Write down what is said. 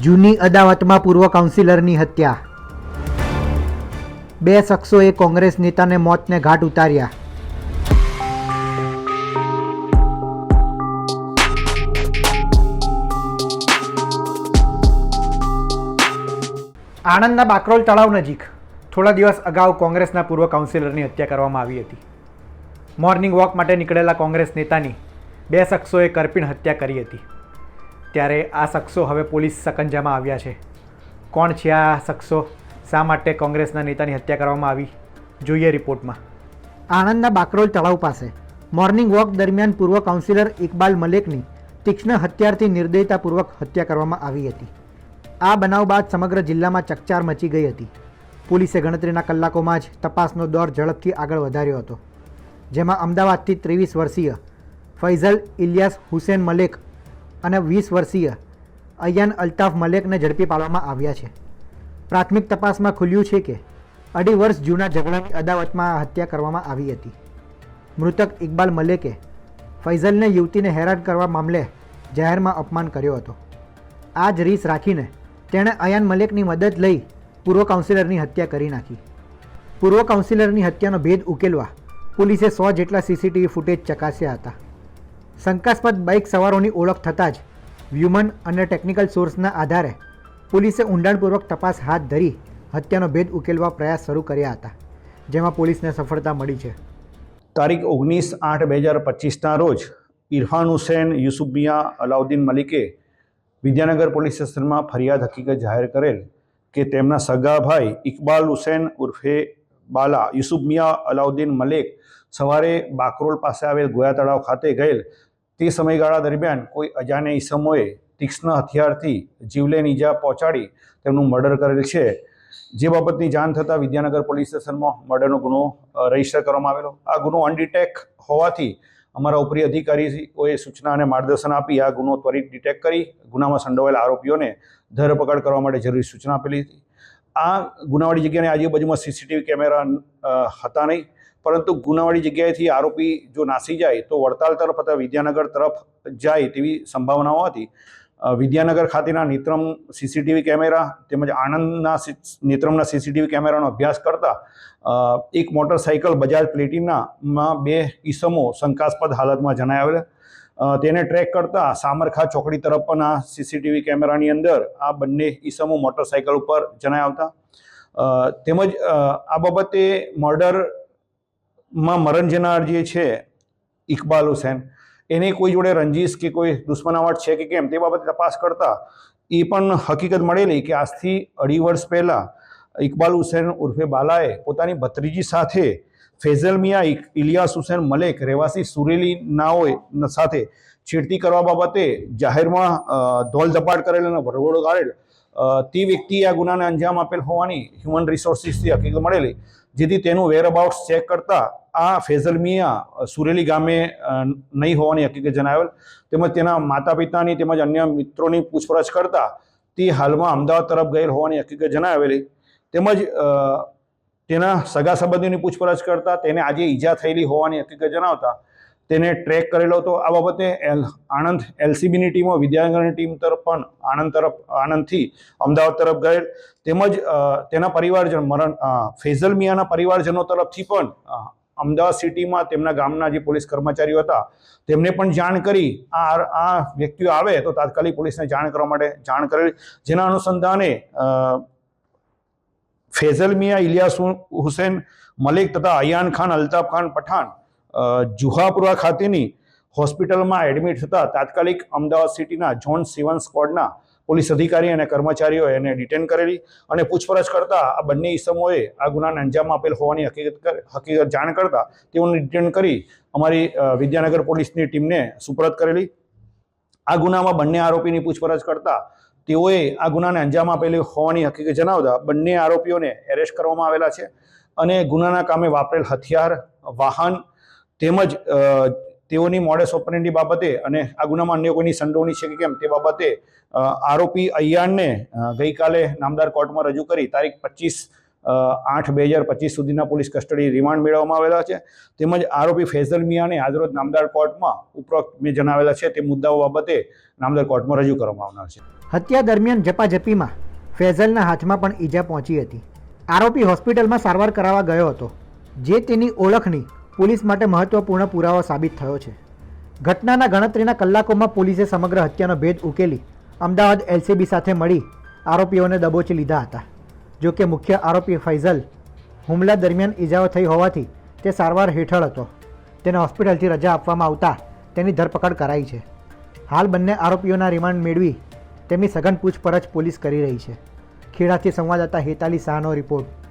જૂની અદાવતમાં પૂર્વ કાઉન્સિલરની હત્યા. બે શખ્સોએ કોંગ્રેસ નેતાને મોતને ઘાટ ઉતાર્યા. આણંદના બાકરોલ તળાવ નજીક થોડા દિવસ અગાઉ કોંગ્રેસના પૂર્વ કાઉન્સિલરની હત્યા કરવામાં આવી હતી. મોર્નિંગ વોક માટે નીકળેલા કોંગ્રેસ નેતાની બે શખ્સોએ કરપીણ હત્યા કરી હતી. ત્યારે આ શખ્સો હવે પોલીસ સકંજામાં આવ્યા છે. કોણ છે આ શખ્સો? શા માટે કોંગ્રેસના નેતાની હત્યા કરવામાં આવી? જોઈએ રિપોર્ટમાં. આણંદના બાકરોલ તળાવ પાસે મોર્નિંગ વોક દરમિયાન પૂર્વ કાઉન્સિલર ઇકબાલ મલેકની તીક્ષ્ણ હત્યારથી નિર્દયતાપૂર્વક હત્યા કરવામાં આવી હતી. આ બનાવ બાદ સમગ્ર જિલ્લામાં ચકચાર મચી ગઈ હતી. પોલીસે ગણતરીના કલાકોમાં જ તપાસનો દોર ઝડપથી આગળ વધાર્યો હતો, જેમાં અમદાવાદથી ત્રેવીસ વર્ષીય ફૈઝલ ઇલિયાસ હુસેન મલેક અને વીસ વર્ષીય અયાન અલ્તાફ મલેકને ઝડપી પાડવામાં આવ્યા છે. પ્રાથમિક તપાસમાં ખુલ્યું છે કે અઢી વર્ષ જૂના ઝઘડાની અદાવતમાં હત્યા કરવામાં આવી હતી. મૃતક ઇકબાલ મલેકે ફૈઝલને યુવતીને હેરાન કરવા મામલે જાહેરમાં અપમાન કર્યો હતો. આ જ રીસ રાખીને તેણે અયાન મલેકની મદદ લઈ પૂર્વ કાઉન્સિલરની હત્યા કરી નાખી. પૂર્વ કાઉન્સિલરની હત્યાનો ભેદ ઉકેલવા પોલીસે સો જેટલા સીસીટીવી ફૂટેજ ચકાસ્યા હતા. શંકાસ્પદ બાઇક સવારોની ઓળખ થતાં જ હ્યુમન અને ટેકનિકલ સોર્સના આધારે પોલીસે ઊંડાણપૂર્વક તપાસ હાથ ધરી હત્યાનો ભેદ ઉકેલવા પ્રયાસ શરૂ કર્યા હતા, જેમાં પોલીસને સફળતા મળી છે. તારીખ ઓગણીસ આઠ બે હજાર પચીસના રોજ ઇરફાન હુસેન, યુસુફ મિયા, અલાઉદ્દીન મલિકે વિદ્યાનગર પોલીસ સ્ટેશનમાં ફરિયાદ હકીકત જાહેર કરેલ કે તેમના સગા ભાઈ ઇકબાલ હુસેન ઉર્ફે બાલા યુસુફ મિયા અલાઉદ્દીન મલેક સવારે બાકરોલ પાસે આવેલ ગોયા તળાવ ખાતે ગયેલ. તે સમયગાળા દરમિયાન કોઈ અજાણ્યા ઈસમોએ તીક્ષ્ણ હથિયારથી જીવલેણ ઈજા પહોંચાડી તેમનું મર્ડર કરેલ છે. જે બાબતની જાણ થતાં વિદ્યાનગર પોલીસ સ્ટેશનમાં મર્ડરનો ગુનો રજિસ્ટર કરવામાં આવેલો. આ ગુનો અનડિટેક હોવાથી અમારા ઉપરી અધિકારીઓએ સૂચના અને માર્ગદર્શન આપી આ ગુનો ત્વરિત ડિટેક્ટ કરી ગુનામાં સંડોવાયેલા આરોપીઓને ધરપકડ કરવા માટે જરૂરી સૂચના આપેલી હતી. આ ગુનાવાળી જગ્યાની આજુબાજુમાં સીસીટીવી કેમેરા હતા નહીં. પરંતુ ગુનાવાળી જગ્યાએથી આરોપી જો નાસી જાય તો વડતાલ તરફ અથવા વિદ્યાનગર તરફ જાય તેવી સંભાવનાઓ હતી. વિદ્યાનગર ખાતેના નેત્રમ સીસીટીવી કેમેરા તેમજ આણંદના નિત્રમના સીસીટીવી કેમેરાનો અભ્યાસ કરતા એક મોટરસાઇકલ બજાજ પ્લેટિનામાં બે ઈસમો શંકાસ્પદ હાલતમાં જણાય તેને ટ્રેક કરતા સામરખા ચોકડી તરફ પણ આ સીસીટીવી કેમેરાની અંદર આ બંને ઈસમો મોટરસાઇકલ ઉપર જણાય આવતા. તેમજ આ બાબતે મર્ડરમાં મરણ જનાર જે છે, ઇકબાલ હુસેન, એને કોઈ જોડે રંજીશ કે કોઈ દુશ્મનાવટ છે કે કેમ તે બાબતે તપાસ કરતા એ પણ હકીકત મળેલી કે આજથી અઢી વર્ષ પહેલાં ઇકબાલ હુસેન ઉર્ફે બાલાએ પોતાની ભત્રીજી સાથે ફેઝલ મિયા ઇલિયાસ હુસેન, મલેક રહેવાસી સુરેલી નાઓએ સાથે છેડતી કરવા બાબતે જાહેરમાં ધોલ ધપાટ કરેલ અને વરવડો કાઢેલ તે વ્યક્તિએ આ ગુનાને અંજામ આપેલ હોવાની હ્યુમન રિસોર્સિસથી હકીકત મળેલી, જેથી તેનું વેરઅબાઉટ્સ ચેક કરતા આ ફેઝલ મિયા સુરેલી ગામે નહીં હોવાની હકીકત જણાવેલ. તેમજ તેના માતા પિતાની તેમજ અન્ય મિત્રોની પૂછપરછ કરતા તે હાલમાં અમદાવાદ તરફ ગયેલ હોવાની હકીકત જણાવેલી. તેમજ તેના સગા સંબંધીની પૂછપરછ કરતા, તેને આજે ઈજા થયેલી હોવાની હકીકત જણાવતા, તેને ટ્રેક કરેલો હતો. આ બાબતે એલ, આણંદ એલસીબીની ટીમો, વિદ્યાનગરની ટીમ તરફ પણ આણંદ તરફ, આણંદથી અમદાવાદ તરફ ગયેલ. તેમજ તેના પરિવારજન, મરણ ફેઝલ મિયાના પરિવારજનો તરફથી પણ અમદાવાદ સિટીમાં તેમના ગામના જે પોલીસ કર્મચારીઓ હતા, તેમને પણ જાણ કરી. આ આ વ્યક્તિઓ આવે તો તાત્કાલિક પોલીસને જાણ કરવા માટે જાણ કરેલી. જેના અનુસંધાને ફેઝલ મિયા, ઇલિયાસ હુસેન, મલિક તથા અયાન ખાન, અલ્તાફ ખાન પઠાણ જુહાપુરા ખાતેની હોસ્પિટલમાં એડમિટ થતા તાત્કાલિક અમદાવાદ સિટીના ઝોન સેવન સ્કોડના પોલીસ અધિકારી અને કર્મચારીઓ એને ડિટેન કરેલી અને પૂછપરછ કરતા આ બંને ઈસમોએ આ ગુનાને અંજામ આપેલ હોવાની હકીકત હકીકત જાણ કરતા તેઓને ડિટેન કરી અમારી વિદ્યાનગર પોલીસની ટીમને સુપરત કરેલી. આ ગુનામાં બંને આરોપીની પૂછપરછ કરતા તેઓએ આ ગુનાને અંજામ આપેલી હોવાની હકીકત જણાવતા બંને આરોપીઓને એરેસ્ટ કરવામાં આવેલા છે અને ગુનાના કામે વાપરેલ હથિયાર, વાહન તેમજ તેઓની મોડેસ ઓપરેન્ડી બાબતે અને આ ગુનામાં અન્ય કોઈની સંડોવણી છે કે કેમ તે બાબતે આરોપી અય્યાનને ગઈકાલે નામદાર કોર્ટમાં રજૂ કરી તારીખ પચીસ આઠ બે હજાર પચીસ સુધીના પોલીસ કસ્ટડી રિમાન્ડ મેળવવામાં આવેલા છે. તેમજ આરોપી ફૈઝલ મિયાને આજરોજ નામદાર કોર્ટમાં ઉપરોક્ત મેં જણાવેલા છે તે મુદ્દાઓ બાબતે નામદાર કોર્ટમાં રજૂ કરવામાં આવનાર છે. હત્યા દરમિયાન ઝપાઝપીમાં ફેઝલના હાથમાં પણ ઈજા પહોંચી હતી. આરોપી હોસ્પિટલમાં સારવાર કરાવવા ગયો હતો, જે તેની ઓળખની પોલીસ માટે મહત્વપૂર્ણ પુરાવો સાબિત થયો છે. ઘટનાના ગણતરીના કલાકોમાં પોલીસે સમગ્ર હત્યાનો ભેદ ઉકેલી અમદાવાદ એલસીબી સાથે મળી આરોપીઓને દબોચી લીધા હતા. જો કે મુખ્ય આરોપી ફૈઝલ હુમલા દરમિયાન ઈજાઓ થઈ હોવાથી તે સારવાર હેઠળ હતો. તેને હોસ્પિટલથી રજા આપવામાં આવતા તેની ધરપકડ કરાઈ છે. હાલ બંને આરોપીઓના રિમાન્ડ મેળવી તેમની સઘન પૂછપરછ પોલીસ કરી રહી છે. ખેડાથી સંવાદદાતા હેતાલી શાહનો રિપોર્ટ.